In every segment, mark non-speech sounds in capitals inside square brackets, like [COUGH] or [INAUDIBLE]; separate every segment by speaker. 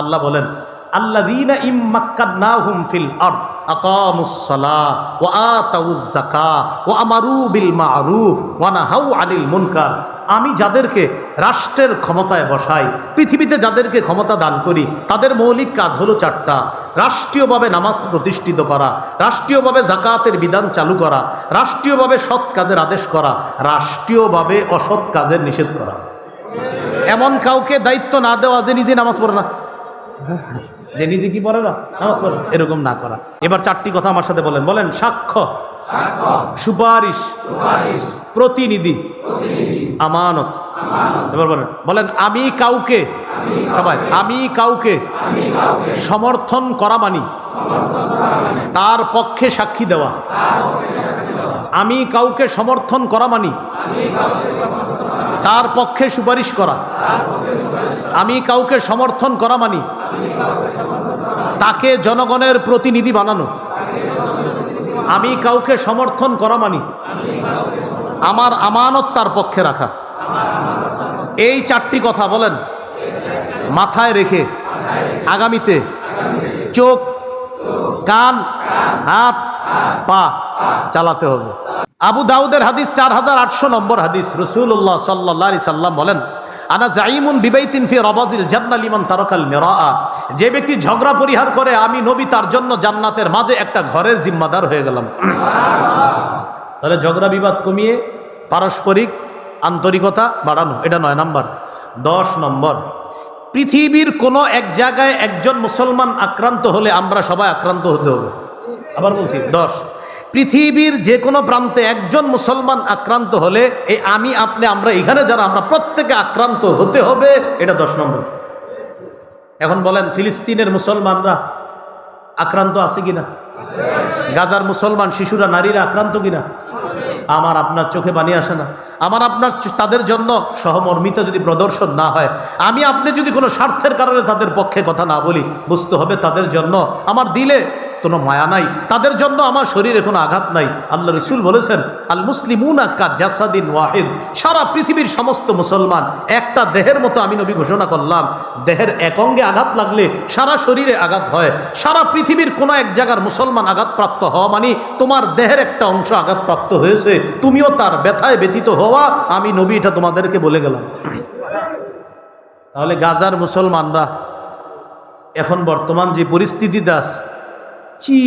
Speaker 1: আল্লাহ বলেন, আল্লাযীনা ইম্মাক্কান্নাহুম ফিল আরদ, আকামুস সালাহ ওয়া আতাউজ যাকাহ ওয়া আমারু বিল মা'রুফ ওয়া নাহাউ আনিল মুনকার। আমি যাদেরকে রাষ্ট্রের ক্ষমতায় বসাই, পৃথিবীতে যাদেরকে ক্ষমতা দান করি, তাদের মৌলিক কাজ হলো চারটা। রাষ্ট্রীয়ভাবে নামাজ প্রতিষ্ঠিত করা, রাষ্ট্রীয়ভাবে জাকাতের বিধান চালু করা, রাষ্ট্রীয়ভাবে সৎ কাজের আদেশ করা, রাষ্ট্রীয়ভাবে অসৎ কাজের নিষেধ করা। এমন কাউকে দায়িত্ব না দেওয়া যে নিজে নামাজ পড়ে না। যে নিজে কি পড়ে না? এরকম না করা। এবার চারটি কথা আমার সাথে বলেন। বলেন, সাক্ষ্য। সুপারিশ। প্রতিনিধি। আমানত। এবার বলেন বলেন, আমি কাউকে, সবাই, আমি কাউকে সমর্থন করা মানি। তার পক্ষে সাক্ষী দেওয়া। আমি কাউকে সমর্থন করা মানি। তার পক্ষে সুপারিশ করা। আমি কাউকে সমর্থন করা মানি। তাকে জনগণের প্রতিনিধি বানানো। আমি কাউকে সমর্থন করা মানি। আমার আমানত তার পক্ষে রাখা। এই চারটি কথা বলেন, মাথায় রেখে আগামীতে চোখ, কান, হাত, পা চালাতে হবে। আবু দাউদের হাদিস চার হাজার আটশো নম্বর হাদিস। রসুল্লাহ সাল্লাহ সাল্লাম বলেন আনা জাইমুন বিবাইতিন ফি রবাজিল জান্নালিমান তারকাল মেরা যে ব্যক্তি ঝগড়া পরিহার করে আমি নবী তার জন্য জান্নাতের মাঝে একটা ঘরের জিম্মাদার হয়ে গেলাম। তাহলে ঝগড়া বিবাদ কমিয়ে পারস্পরিক আন্তরিকতা বাড়ানো এটা নয় নাম্বার। দশ নম্বর পৃথিবীর কোনো এক জায়গায় একজন মুসলমান আক্রান্ত হলে আমরা সবাই আক্রান্ত হতে হবে। আবার বলছি। দশ পৃথিবীর যে কোনো প্রান্তে একজন মুসলমান আক্রান্ত হলে এই আমি, আপনি, আমরা এখানে যারা, আমরা প্রত্যেকে আক্রান্ত হতে হবে। এটা দশ নম্বর। এখন বলেন, ফিলিস্তিনের মুসলমানরা আক্রান্ত আছে কিনা? গাজার মুসলমান শিশুরা, নারীরা আক্রান্ত কিনা? আমার আপনার চোখে বানিয়ে আসে না। আমার আপনার তাদের জন্য সহমর্মিতা যদি প্রদর্শন না হয়, আমি, আপনি যদি কোনো স্বার্থের কারণে তাদের পক্ষে কথা না বলি, বুঝতে হবে তাদের জন্য আমার দিলে কোনো মায়া নাই। তাদের জন্য আমার শরীরে কোনো আঘাত নাই। আল্লাহ রসুল বলেছেন, আল মুসলিমুন আক্কা জাসাদিন ওয়াহিদ। সারা পৃথিবীর সমস্ত মুসলমান একটা দেহের মতো আমি নবী ঘোষণা করলাম। দেহের এক অঙ্গে আঘাত লাগলে সারা শরীরে আঘাত হয়। সারা পৃথিবীর কোনো এক জায়গার মুসলমান আঘাতপ্রাপ্ত হওয়া মানে তোমার দেহের একটা অংশ আঘাতপ্রাপ্ত হয়েছে। তুমিও তার ব্যথায় ব্যথিত হওয়া। আমি নবী, এটা তোমাদেরকে বলে গেলাম। তাহলে গাজার মুসলমানরা এখন বর্তমান যে পরিস্থিতিতে আছে কি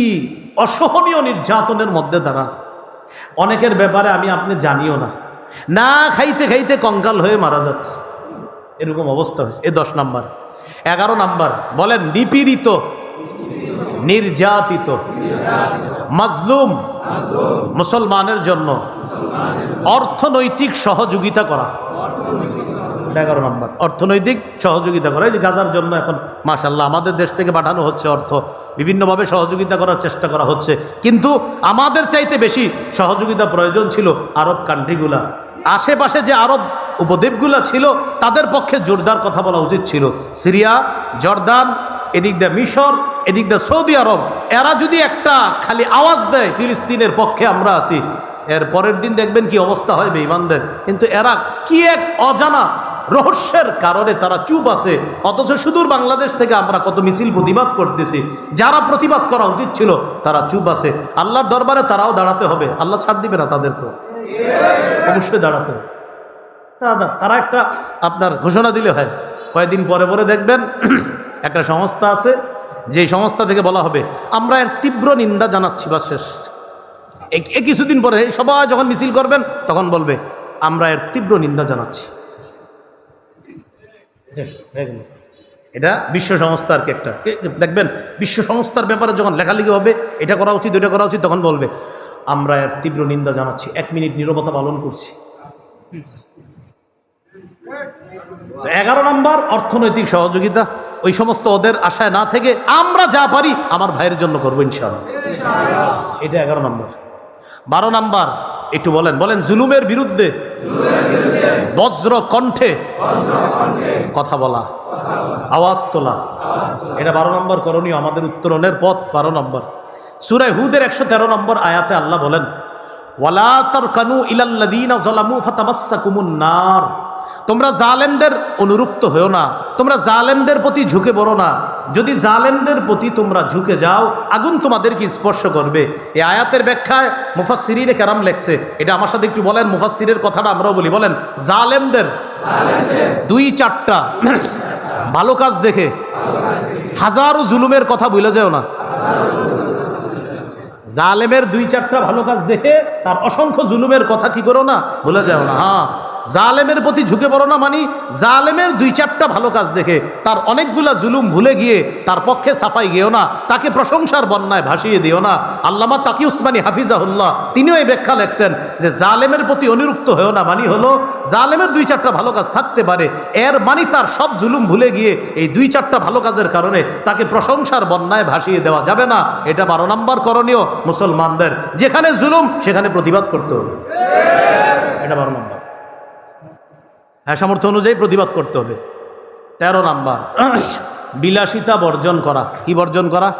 Speaker 1: অসহনীয় নির্যাতনের মধ্যে তারা আছে। অনেকের ব্যাপারে আমি আপনি জানিও না। না খাইতে খাইতে কঙ্কাল হয়ে মারা যাচ্ছে। এরকম অবস্থা হয়েছে। এ দশ নাম্বার। এগারো নাম্বার। বলেন, নিপীড়িত, নির্যাতিত, মাজলুম, মুসলমানের জন্য অর্থনৈতিক সহযোগিতা করা। এগারো নম্বর। অর্থনৈতিক সহযোগিতা করা। এই যে গাজার জন্য এখন মাশাল্লাহ আমাদের দেশ থেকে পাঠানো হচ্ছে অর্থ। বিভিন্নভাবে সহযোগিতা করার চেষ্টা করা হচ্ছে। কিন্তু আমাদের চাইতে বেশি সহযোগিতা প্রয়োজন ছিল আরব কান্ট্রিগুলা আশেপাশে যে আরব উপদ্বীপগুলা ছিল, তাদের পক্ষে জোরদার কথা বলা উচিত ছিল। সিরিয়া, জর্দান, এদিক দিয়ে মিশর, এদিক দিয়ে সৌদি আরব, এরা যদি একটা খালি আওয়াজ দেয়, ফিলিস্তিনের পক্ষে আমরা আছি। এর পরের দিন দেখবেন কি অবস্থা হয় বেঈমানদের। কিন্তু এরা কি এক অজানা রহস্যের কারণে তারা চুপ আছে। অথচ সুদূর বাংলাদেশ থেকে আমরা কত মিছিল প্রতিবাদ করতেছি। যারা প্রতিবাদ করা উচিত ছিল, তারা চুপ আছে। আল্লাহর দরবারে তারাও দাঁড়াতে হবে। আল্লাহ ছাড় দিবে না তাদেরকেও। অবশ্যই দাঁড়াতে তারা একটা আপনার ঘোষণা দিলে হয়। কয়েকদিন পরে পরে দেখবেন [CLEARS THROAT] একটা সংস্থা আছে, যেই সংস্থা থেকে বলা হবে, আমরা এর তীব্র নিন্দা জানাচ্ছি বা শেষ। কিছুদিন পরে সবাই যখন মিছিল করবেন, তখন বলবে, আমরা এর তীব্র নিন্দা জানাচ্ছি। এটা বিশ্ব সংস্থা আর একটা দেখবেন বিশ্ব সংস্থার ব্যাপারে যখন লেখালেখি হবে এটা করা উচিত ওটা করা উচিত তখন বলবে আমরা এর তীব্র নিন্দা জানাচ্ছি এক মিনিট নীরবতা পালন করছি। তো এগারো নম্বর অর্থনৈতিক সহযোগিতা। ওই সমস্ত ওদের আশায় না থেকে আমরা যা পারি আমার ভাইয়ের জন্য করব ইনশাআল্লাহ। এটা এগারো নম্বর। বারো নাম্বার, একটু বলেন বলেন, জুলুমের বিরুদ্ধে, বজ্র কণ্ঠে কথা বলা, আওয়াজ তোলা। এটা বারো নম্বর করণীয়, আমাদের উত্তরণের পথ বারো নম্বর। সুরায় হুদের একশো তেরো নম্বর আয়াতে আল্লাহ বলেন, ওয়ালা কানু ইলাল্লাদিন জলামু ফাতামাসসাকুমুন নার। তোমরা জালেমদের অনুরুক্ত হয়েও না, তোমরা জালেমদের প্রতি ঝুঁকে পড়ো না। যদি জালেমদের প্রতি তোমরা ঝুঁকে যাও, আগুন তোমাদেরকে স্পর্শ করবে। এই আয়াতের ব্যাখ্যায় মুফাসিরিনে কেরাম লেখছে। এটা আমার সাথে একটু বলেন মুফাসিরের কথাটা আমরাও বলি। বলেন, জালেমদের দুই চারটা ভালো কাজ দেখে হাজারো জুলুমের কথা ভুলে যাও না। জালেমের দুই চারটা ভালো কাজ দেখে তার অসংখ্য জুলুমের কথা কি করো না? বলে যাও না। হ্যাঁ। জালেমের প্রতি ঝুঁকে পড়ো না মানি, জালেমের দুই চারটা ভালো কাজ দেখে, তার অনেকগুলা জুলুম ভুলে গিয়ে তার পক্ষে সাফাই গিয়েও না, তাকে প্রশংসার বন্যায় ভাসিয়ে দিও না। আল্লামা তাকি উসমানী হাফিজাহুল্লাহ, তিনিও এই ব্যাখ্যা লেখছেন যে জালেমের প্রতি অনিরুক্ত হয়েও না মানি হলো, জালেমের দুই চারটা ভালো কাজ থাকতে পারে, এর মানি তার সব জুলুম ভুলে গিয়ে এই দুই চারটা ভালো কাজের কারণে তাকে প্রশংসার বন্যায় ভাসিয়ে দেওয়া যাবে না। এটা বারো নম্বর করণীয় মুসলমানদের, যেখানে জুলুম সেখানে প্রতিবাদ করতে হবে। এটা বারো নম্বর। হ্যাঁ সামর্থ্য অনুযায়ী প্রতিবাদ করতে হবে। তেরো নাম্বার, বিলাসিতা বর্জন করা। কি বর্জন করা?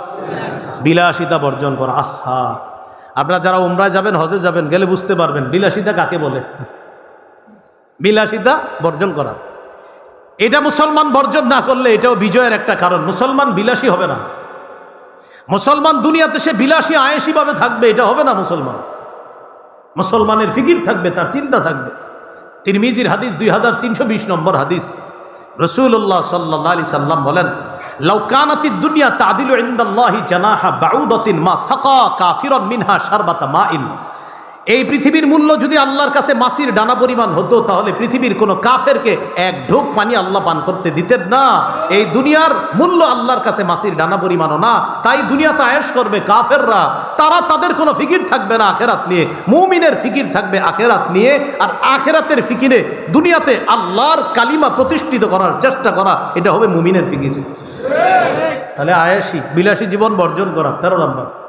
Speaker 1: বিলাসিতা বর্জন করা। আহা। আপনারা যারা উমরায় যাবেন, হজে যাবেন, গেলে বুঝতে পারবেন বিলাসিতা কাকে বলে। বিলাসিতা বর্জন করা। এটা মুসলমান বর্জন না করলে এটাও বিজয়ের একটা কারণ। মুসলমান বিলাসী হবে না। মুসলমান দুনিয়াতে সে বিলাসী, আয়েসিভাবে থাকবে, এটা হবে না মুসলমান। মুসলমানের ফিকির থাকবে, তার চিন্তা থাকবে। তিরমিজির হাদিস দুই হাজার তিনশো বিশ নম্বর হাদিস। রসুল্লাহ সাল্লাহ আলি সাল্লাম বলেন লৌকানাতি দুনিয়া তাদিল ইন্দাল্লাহি জানাহা বাউদতিন মা সাকা কাফিরন মিনহা শারবাতা মা ইন এই পৃথিবীর মূল্য যদি আল্লাহর কাছে মাসির ডানা পরিমাণ হতো, তাহলে পৃথিবীর কোনো কাফেরকে এক ঢোক পানি আল্লাহ পান করতে দিতেন না। এই দুনিয়ার মূল্য আল্লাহর কাছে মাসির ডানা পরিমাণও না। তাই দুনিয়াতে আয়েস করবে কাফেররা। তারা তাদের কোনো ফিকির থাকবে না আখেরাত নিয়ে। মুমিনের ফিকির থাকবে আখেরাত নিয়ে। আর আখেরাতের ফিকিরে দুনিয়াতে আল্লাহর কালিমা প্রতিষ্ঠিত করার চেষ্টা করা, এটা হবে মুমিনের ফিকির। তাহলে আয়েসি বিলাসী জীবন বর্জন করা, তেরো নম্বর।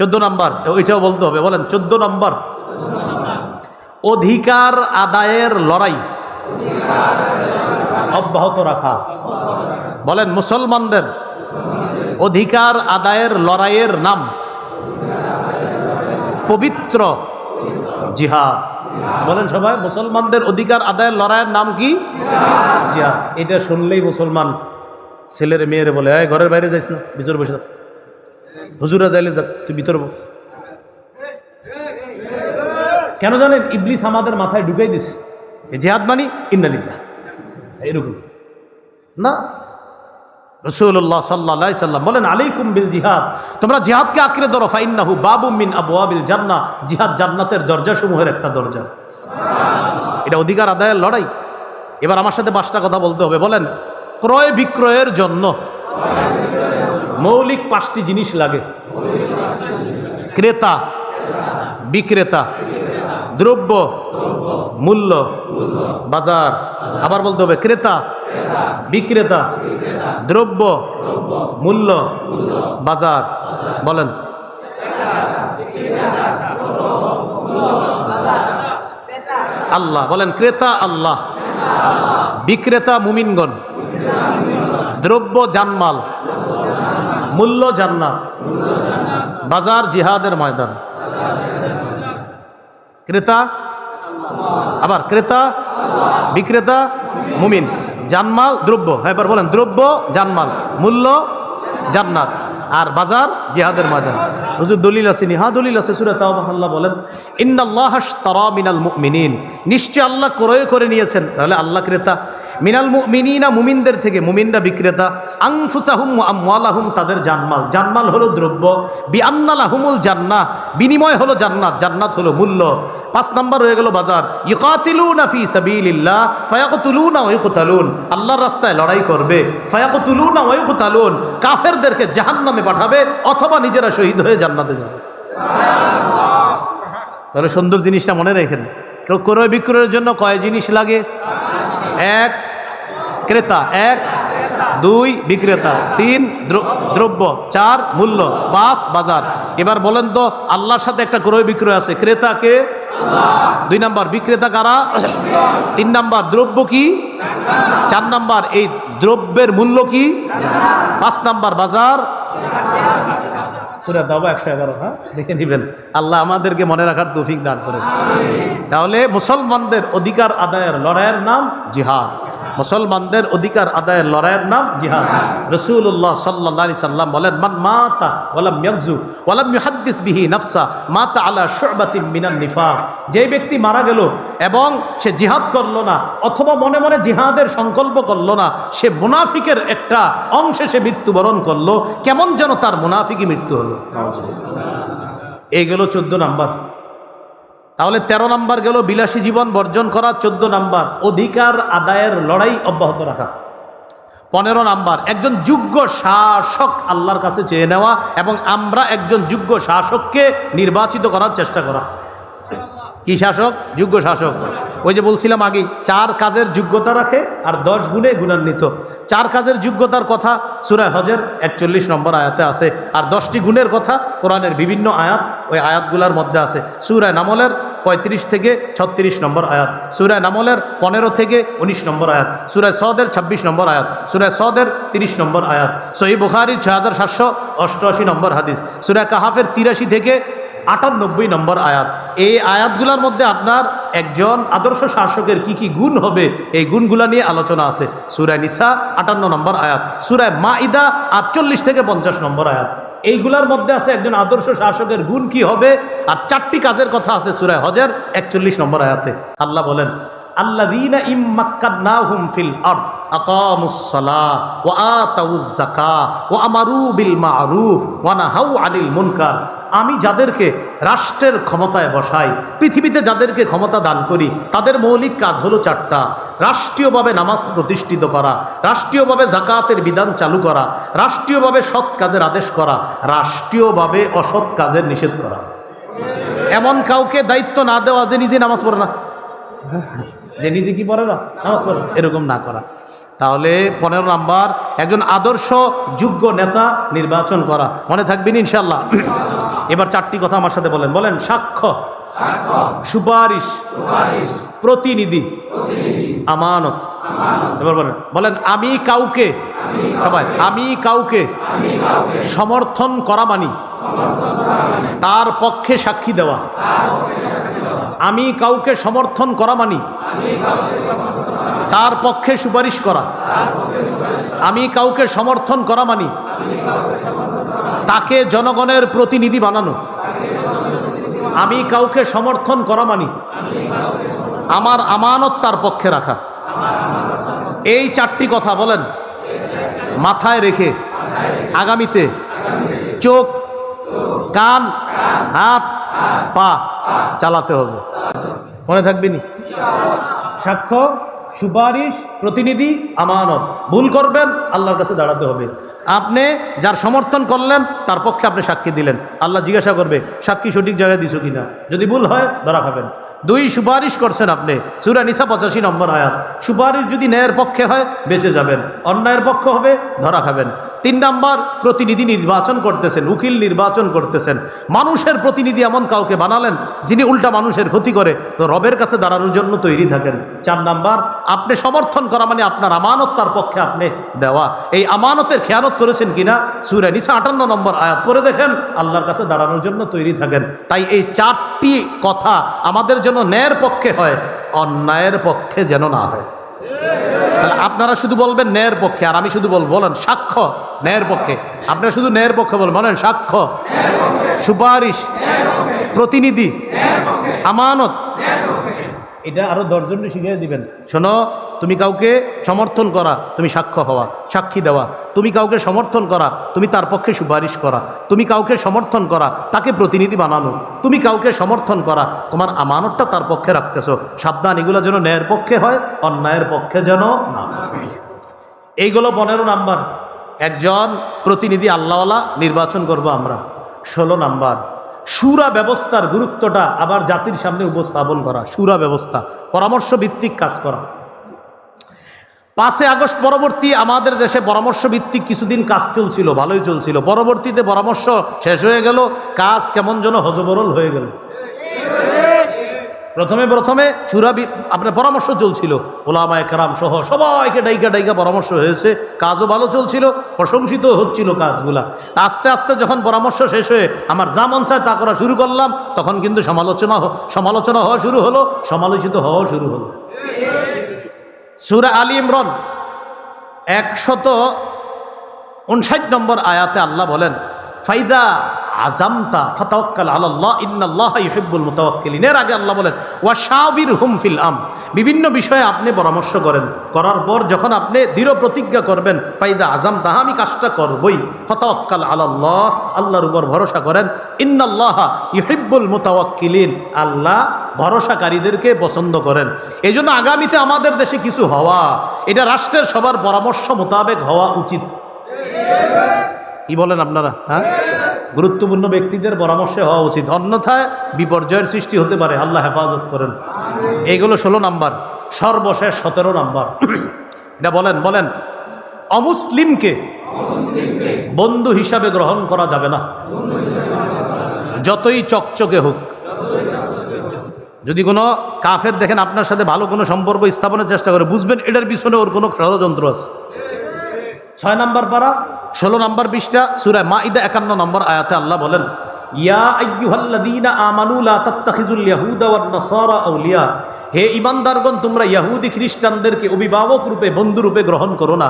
Speaker 1: চোদ্দ নম্বর ওইটাও বলতে হবে, বলেন, চোদ্দ নম্বর। অধিকার আদায়ের লড়াই। অব্যাহত রাখা। বলেন, মুসলমানদের অধিকার আদায়ের লড়াইয়ের নাম। পবিত্র জিহাদ। বলেন সবাই, মুসলমানদের অধিকার আদায়ের লড়াইয়ের নাম কি? জিহাদ। এটা শুনলেই মুসলমান ছেলের মেয়ের বলে ঘরের বাইরে যাইস না, ভিতরে বসে হুজুরা যাইলে যাক তুই ভিতরে বস। কেন জানেন? ইবলিস আমাদের মাথায় ঢুকাই দিছে। জেহাদ মানি ইন্নালিল্লাহ। এরকম না। রসুল্লাহ সাল্লাহ সাল্লাম বলেন আলাইকুম বিল জিহাদ। তোমরা জিহাদকে আঁকড়ে ধরো ফাইন্নাহু বাবু মিন আবু আবিল জান্না জিহাদ জান্নাতের দরজা সমূহের একটা দরজা। এটা অধিকার আদায়ের লড়াই। এবার আমার সাথে পাঁচটা কথা বলতে হবে। বলেন ক্রয় বিক্রয়ের জন্য মৌলিক পাঁচটি জিনিস লাগে। ক্রেতা, বিক্রেতা, দ্রব্য, মূল্য, বাজার। আবার বলতে হবে, ক্রেতা, বিক্রেতা, দ্রব্য, মূল্য, বাজার। বলেন। আল্লাহ, বলেন, ক্রেতা আল্লাহ। বিক্রেতা মুমিনগণ। দ্রব্য জানমাল। মূল্য জান্নাত। বাজার জিহাদের ময়দান। ক্রেতা, আবার ক্রেতা, বিক্রেতা, মুমিন। জানমাল, দ্রব্য। হ্যাঁ এবার বলেন, দ্রব্য, জানমাল। মূল্য, জান্নাত। আর বাজার জিহাদের ময়দান। হুজুর দলিল আসেনি হ্যাঁ দলিল আছে সুরে তাও আল্লাহ বলেন, ইন্নাল্লাহ তারা মিনাল মুমিনিন। নিশ্চয় আল্লাহ ক্রয় করে নিয়েছেন। তাহলে আল্লাহ ক্রেতা। মিনাল মুমিনিনা, মুমিনদের থেকে মুমিনরা বিক্রেতা। আংফুসাহুম আমওয়ালাহুম, তাদের জানমাল। জানমাল হলো দ্রব্য। বিআন্নালাহুমুল জান্নাহ, বিনিময় হলো জান্নাত। জান্নাত হলো মূল্য। পাঁচ নাম্বার হয়ে গেল বাজার। ইকাতিলুনা ফি সাবিলিল্লাহ, ফায়াকতুলুনা ওয়া ইকতালুন আল্লাহর রাস্তায় লড়াই করবে। ফায়াকতুলুনা ওয়া ইকতালুন কাফেরদেরকে জাহান্নামে পাঠাবে, অথবা নিজেরা শহীদ হয়ে জান্নাতে যাবে। তাহলে সুন্দর জিনিসটা মনে রেখেন। ক্রয় বিক্রয়ের জন্য কয় জিনিস লাগে? এক ক্রেতা, এক, দুই, বিক্রেতা, তিন দ্রব্য, চার, মূল্য, পাঁচ, বাজার। এবার বলেন তো, আল্লাহর সাথে একটা ক্রয় বিক্রয় আছে, ক্রেতা কে? দুই নাম্বার, বিক্রেতা কারা? তিন নাম্বার, দ্রব্য কি? চার নাম্বার, এই দ্রব্যের মূল্য কি? পাঁচ নাম্বার, বাজার। একশো হ্যাঁ? দেখে আল্লাহ আমাদেরকে মনে রাখার তৌফিক দান করে তাহলে মুসলমানদের অধিকার আদায়ের লড়াইয়ের নাম জিহাদ। মুসলমানদের অধিকার আদায়ের লড়াইয়ের নাম জিহাদ। রসুল্লাহ সাল্লাহ আলি সাল্লাম বলেন, মান মাতা ওয়ালাম ইয়াকজু ইউহাদ্দিস বিহি নাফসা, মাতা আলা শুবাতিন মিনান নিফাক। যে ব্যক্তি মারা গেল এবং সে জিহাদ করল না অথবা মনে মনে জিহাদের সংকল্প করল না, সে মুনাফিকের একটা অংশে সে মৃত্যুবরণ করল, কেমন যেন তার মুনাফিকই মৃত্যু হলো। এই গেল চোদ্দ নাম্বার। তাহলে ১৩ নাম্বার গেল বিলাসী জীবন বর্জন করা, চোদ্দ নাম্বার অধিকার আদায়ের লড়াই অব্যাহত রাখা। পনেরো নাম্বার, একজন যোগ্য শাসক আল্লাহর কাছে চেয়ে নেওয়া এবং আমরা একজন যোগ্য শাসককে নির্বাচিত করার চেষ্টা করা। কি শাসক? যোগ্য শাসক। ওই যে বলছিলাম আগে, চার কাজের যোগ্যতা রাখে আর দশ গুণে গুণান্বিত। চার কাজের যোগ্যতার কথা সুরায় হজের একচল্লিশ নম্বর আয়াতে আছে। আর দশটি গুণের কথা কোরআনের বিভিন্ন আয়াত, ওই আয়াতগুলোর মধ্যে আছে। সুরায় নামলের পঁয়ত্রিশ থেকে ছত্রিশ নম্বর আয়াত। সুরায় নামলের পনেরো থেকে উনিশ নম্বর আয়াত। সুরায় সদের ২৬ নম্বর আয়াত। সুরায় সদের তিরিশ নম্বর আয়াত। সহি বুখারির ছয় হাজার সাতশো অষ্টআশি নম্বর হাদিস। সুরায় কাহাফের তিরাশি থেকে আটানব্বই নম্বর আয়াত। এই আয়াতগুলোর মধ্যে আপনার একজন আদর্শ শাসকের কি কি গুণ হবে, এই গুণগুলা নিয়ে আলোচনা আছে। সুরায় নিসা আটান্ন নম্বর আয়াত। সুরায় মা ইদা আটচল্লিশ থেকে পঞ্চাশ নম্বর আয়াত। এইগুলার মধ্যে আছে একজন আদর্শ শাসকের গুণ কি হবে? আর চারটি কাজের কথা আছে সুরায় হজের একচল্লিশ নম্বর আয়াতে। আল্লাহ বলেন ওয়া ওয়া আমি যাদেরকে রাষ্ট্রের ক্ষমতায় বসাই। পৃথিবীতে যাদেরকে ক্ষমতা দান করি, তাদের মৌলিক কাজ হলো চারটা। রাষ্ট্রীয়ভাবে নামাজ প্রতিষ্ঠিত করা, রাষ্ট্রীয়ভাবে জাকাতের বিধান চালু করা, রাষ্ট্রীয়ভাবে সৎ কাজের আদেশ করা, রাষ্ট্রীয়ভাবে অসৎ কাজের নিষেধ করা। এমন কাউকে দায়িত্ব না দেওয়া যে নিজে নামাজ পড়ে না। যে নিজে কি পড়ে না? নামাজ পড়ে এরকম না করা। তাহলে পনেরো নাম্বার, একজন আদর্শ, যোগ্য নেতা নির্বাচন করা। মনে থাকবেন ইনশাল্লাহ এবার চারটি কথা আমার সাথে বলেন। বলেন সাক্ষ্য। সুপারিশ। প্রতিনিধি। আমানত। এবার বলেন বলেন আমি কাউকে। সবাই আমি কাউকে। সমর্থন করা মানি। তার পক্ষে সাক্ষী দেওয়া। আমি কাউকে সমর্থন করা মানি। তার পক্ষে সুপারিশ করা। আমি কাউকে সমর্থন করা মানি। তাকে জনগণের প্রতিনিধি বানানো। আমি কাউকে সমর্থন করা মানি। আমার আমানত তার পক্ষে রাখা। এই চারটি কথা বলেন, মাথায় রেখে আগামীতে চোখ, কান, হাত, পা চালাতে হবে। মনে থাকবেনি? সাক্ষ্য সুপারিশ, প্রতিনিধি আমানত। ভুল করবেন, আল্লাহর কাছে দাঁড়াতে হবে। আপনি যার সমর্থন করলেন, তার পক্ষে আপনি সাক্ষী দিলেন। আল্লাহ জিজ্ঞাসা করবে, সাক্ষী সঠিক জায়গায় দিছো কিনা? যদি ভুল হয়, ধরা খাবেন। দুই, সুপারিশ করছেন আপনি। সুরা নিসা পঁচাশি নম্বর আয়াত। সুপারিশ যদি ন্যায়ের পক্ষে হয়, বেঁচে যাবেন। অন্যায়ের পক্ষ হবে, ধরা খাবেন। তিন নাম্বার, প্রতিনিধি নির্বাচন করতেছেন, উকিল নির্বাচন করতেছেন। মানুষের প্রতিনিধি এমন কাউকে বানালেন, যিনি উল্টা মানুষের ক্ষতি করে, তো রবের কাছে দাঁড়ানোর জন্য তৈরি থাকেন। চার নাম্বার, আপনি সমর্থন করা মানে আপনার আমানত তার পক্ষে আপনি দেওয়া। এই আমানতের খেয়ানত করেছেন কিনা? সুরে আটান্ন নম্বর আয়াত করে দেখেন, আল্লাহর কাছে দাঁড়ানোর জন্য তৈরি থাকেন। তাই এই চারটি কথা আমাদের জন্য ন্যায়ের পক্ষে হয়, অন্যায়ের পক্ষে যেন না হয়। তাহলে আপনারা শুধু বলবেন ন্যায়ের পক্ষে আর আমি শুধু বলব বলেন সাক্ষ্য ন্যায়ের পক্ষে। আপনারা শুধু ন্যায়ের পক্ষে বলেন বলেন সাক্ষ্য। সুপারিশ প্রতিনিধি আমানত এটা আরও দশজনকে শিখিয়ে দিবেন। শোনো, তুমি কাউকে সমর্থন করা, তুমি সাক্ষ্য হওয়া, সাক্ষী দেওয়া। তুমি কাউকে সমর্থন করা, তুমি তার পক্ষে সুপারিশ করা। তুমি কাউকে সমর্থন করা, তাকে প্রতিনিধি বানানো। তুমি কাউকে সমর্থন করা, তোমার আমানতটা তার পক্ষে রাখতেছো। সাবধান, এগুলো যেন ন্যায়ের পক্ষে হয়, অন্যায়ের পক্ষে যেন না এইগুলো পনেরো নাম্বার। একজন প্রতিনিধি আল্লাহওয়ালা নির্বাচন করব আমরা। ষোলো নাম্বার। সুরা ব্যবস্থার গুরুত্বটা আবার জাতির সামনে উপস্থাপন করা, সুরা ব্যবস্থা পরামর্শ ভিত্তিক কাজ করা। পাঁচে আগস্ট পরবর্তী আমাদের দেশে পরামর্শ ভিত্তিক কিছুদিন কাজ চলছিল, ভালোই চলছিল। পরবর্তীতে পরামর্শ শেষ হয়ে গেল, কাজ কেমন যেন হজবরল হয়ে গেল। প্রথমে প্রথমে সুরাবি আপনার পরামর্শ চলছিল। ওলামা কারাম সহ সবাইকে ডাইকা ডাইকা পরামর্শ হয়েছে, কাজও ভালো চলছিল, প্রশংসিত হচ্ছিল কাজগুলা। আস্তে আস্তে যখন পরামর্শ শেষ হয়ে আমার যা মন চায় তা করা শুরু করলাম, তখন কিন্তু সমালোচনা সমালোচনা হওয়া শুরু হলো, সমালোচিত হওয়া শুরু হলো। সুরা আলী ইমরন একশত উনষাট নম্বর আয়াতে আল্লাহ বলেন, ফাইদা আজামতা ফতাওয়াক্কাল আলাল্লাহ, ইন্নাল্লাহ ইউহিব্বুল মুতাওয়াক্কিলিন। এর আগে আল্লাহ বলেন ওয়া শাবির হুম ফিল আম বিভিন্ন বিষয়ে আপনি পরামর্শ করেন। করার পর যখন আপনি দৃঢ় প্রতিজ্ঞা করবেন, ফাইদা আজাম তাহা আমি কাজটা করবই। ফতাওয়াক্কাল আলাল্লাহ, আল্লাহর উপর ভরসা করেন, ইন্নাল্লাহ ইউহিব্বুল মুতাওয়াক্কিলিন। আল্লাহ ভরসাকারীদেরকে পছন্দ করেন। এই জন্য আগামীতে আমাদের দেশে কিছু হওয়া, এটা রাষ্ট্রের সবার পরামর্শ মোতাবেক হওয়া উচিত। কি বলেন আপনারা হ্যাঁ? গুরুত্বপূর্ণ ব্যক্তিদের পরামর্শে হওয়া উচিত, অন্যথায় বিপর্যয়ের সৃষ্টি হতে পারে। আল্লাহ হেফাজত করেন। এইগুলো ষোলো নাম্বার, সর্বশেষ সতেরো নাম্বার। [CLEARS THROAT] এটা বলেন বলেন, অমুসলিমকে বন্ধু হিসাবে গ্রহণ করা যাবে না, যতই চকচকে হোক। যদি কোনো কাফের দেখেন আপনার সাথে ভালো কোনো সম্পর্ক স্থাপনের চেষ্টা করে, বুঝবেন এটার পিছনে ওর কোনো ষড়যন্ত্র আছে। ছয় নম্বর পারা? ষোলো নম্বর পৃষ্ঠা সুরায় মা ইদা একান্ন নম্বর আয়াতে আল্লাহ বলেন ইয়াহুদা হে ইমানদারগণ তোমরা ইহুদি খ্রিস্টানদেরকে অভিভাবক রূপে বন্ধু রূপে গ্রহণ করো না।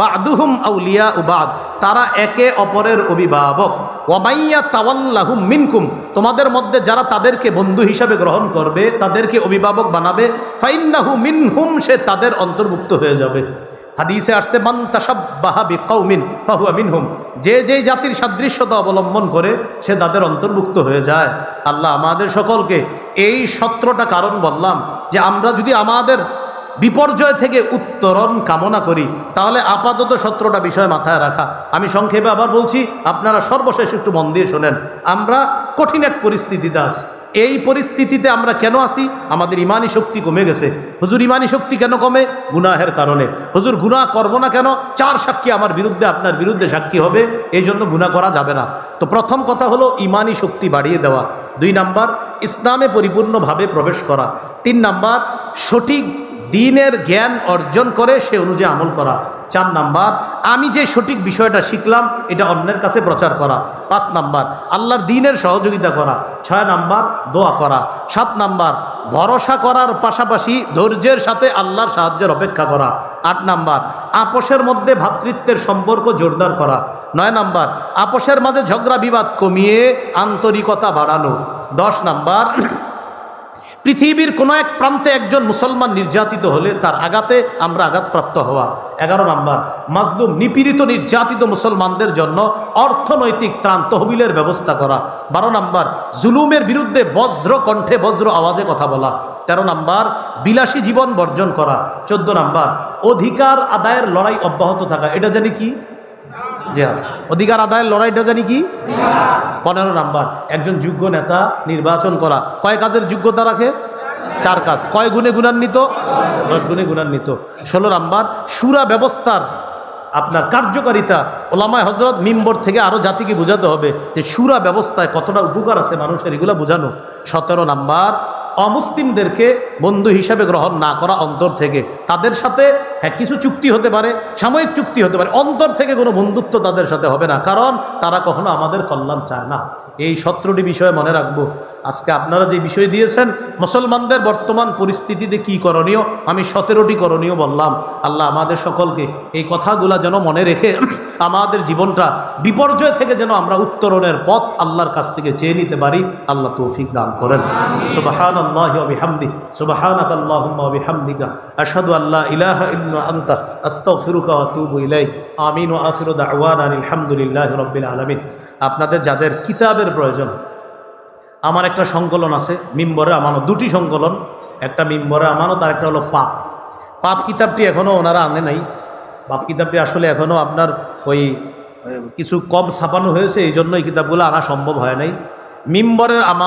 Speaker 1: বাদুহুম আউলিয়া উবাদ তারা একে অপরের অভিভাবক। ওয়ামাইয়া তাওয়াল্লাহুম মিনকুম তোমাদের মধ্যে যারা তাদেরকে বন্ধু হিসাবে গ্রহণ করবে তাদেরকে অভিভাবক বানাবে ফাইন্নাহু মিনহুম সে তাদের অন্তর্ভুক্ত হয়ে যাবে। হাদিসে আসছে, মান তাসাব্বাহা বিকাউমিন ফাহুয়া মিনহুম। যে যে জাতির সাদৃশ্যতা অবলম্বন করে, সে তাদের অন্তর্ভুক্ত হয়ে যায়। আল্লাহ আমাদের সকলকে এই সত্রটা কারণ বললাম যে আমরা যদি আমাদের বিপর্যয় থেকে উত্তরণ কামনা করি, তাহলে আপাতত সত্রটা বিষয় মাথায় রাখা। আমি সংক্ষেপে আবার বলছি, আপনারা সর্বশেষ একটু মন দিয়ে শোনেন, আমরা কঠিন এক পরিস্থিতিতে আছি। এই পরিস্থিতিতে আমরা কেন আসি আমাদের ইমানি শক্তি কমে গেছে। হুজুর, ইমানি শক্তি কেন কমে? গুনাহের কারণে। হুজুর, গুনাহ করব না কেন? চার সাক্ষী আমার বিরুদ্ধে, আপনার বিরুদ্ধে সাক্ষী হবে। এই জন্য গুনাহ করা যাবে না। তো প্রথম কথা হলো ইমানি শক্তি বাড়িয়ে দেওয়া। দুই নাম্বার, ইসলামে পরিপূর্ণভাবে প্রবেশ করা। তিন নাম্বার, সঠিক দিনের জ্ঞান অর্জন করে সে অনুযায়ী আমল করা। চার নাম্বার, আমি যে সঠিক বিষয়টা শিখলাম, এটা অন্যের কাছে প্রচার করা। পাঁচ নাম্বার, আল্লাহর দিনের সহযোগিতা করা। ছয় নাম্বার, দোয়া করা। সাত নাম্বার, ভরসা করার পাশাপাশি ধৈর্যের সাথে আল্লাহর সাহায্যের অপেক্ষা করা। আট নাম্বার, আপোষের মধ্যে ভ্রাতৃত্বের সম্পর্ক জোরদার করা। নয় নাম্বার, আপোষের মাঝে ঝগড়া বিবাদ কমিয়ে আন্তরিকতা বাড়ানো। দশ নাম্বার পৃথিবীর কোনো এক প্রান্তে একজন মুসলমান নির্যাতিত হলে তার আঘাতে আমরা আঘাতপ্রাপ্ত হওয়া। এগারো নাম্বার, মাজলুম, নিপীড়িত, নির্যাতিত মুসলমানদের জন্য অর্থনৈতিক ত্রাণ তহবিলের ব্যবস্থা করা। বারো নাম্বার, জুলুমের বিরুদ্ধে বজ্র কণ্ঠে বজ্র আওয়াজে কথা বলা। তেরো নাম্বার, বিলাসী জীবন বর্জন করা। চোদ্দ নাম্বার, অধিকার আদায়ের লড়াই অব্যাহত থাকা। এটা জানি কি? জিহাদ অধিকার আদায়ের লড়াইটা জানি কি? পনেরো নাম্বার। একজন যোগ্য নেতা নির্বাচন করা। কয় কাজের যোগ্যতা রাখে? চার কাজ। কয় গুণে গুণান্বিত? দশ গুণে গুণান্বিত। ষোলো নাম্বার, সুরা ব্যবস্থার আপনার কার্যকারিতা। ওলামায় হজরত মিম্বর থেকে আরও জাতিকে বোঝাতে হবে যে সুরা ব্যবস্থায় কতটা উপকার আছে মানুষের, এগুলো বোঝানো। সতেরো নাম্বার অমুসলিমদেরকে বন্ধু হিসাবে গ্রহণ না করা অন্তর থেকে। তাদের সাথে হ্যাঁ কিছু চুক্তি হতে পারে, সাময়িক চুক্তি হতে পারে, অন্তর থেকে কোনো বন্ধুত্ব তাদের সাথে হবে না। কারণ তারা কখনো আমাদের কল্যাণ চায় না। এই সতেরোটি বিষয়ে মনে রাখব। আজকে আপনারা যে বিষয় দিয়েছেন, মুসলমানদের বর্তমান পরিস্থিতিতে কি করণীয়, আমি সতেরোটি করণীয় বললাম। আল্লাহ আমাদের সকলকে এই কথাগুলা যেন মনে রেখে আমাদের জীবনটা বিপর্যয় থেকে যেন আমরা উত্তরণের পথ আল্লাহর কাছ থেকে চেয়ে নিতে পারি, আল্লাহ তৌফিক দান করেন। আল্লাহ ইলাহা আমিন আপনাদের যাদের কিতাবের প্রয়োজন, আমার একটা সংকলন আছে, মিম্বরে আমানত, দুটি সংকলন, একটা মিম্বরে আমানত আর একটা হলো পাপ। পাপ কিতাবটি এখনও ওনারা আনে নাই পাপ কিতাবটি আসলে এখনও আপনার ওই কিছু কম ছাপানো হয়েছে, এই জন্য এই কিতাবগুলো আনা সম্ভব হয় নাই। মিম্বরের আমার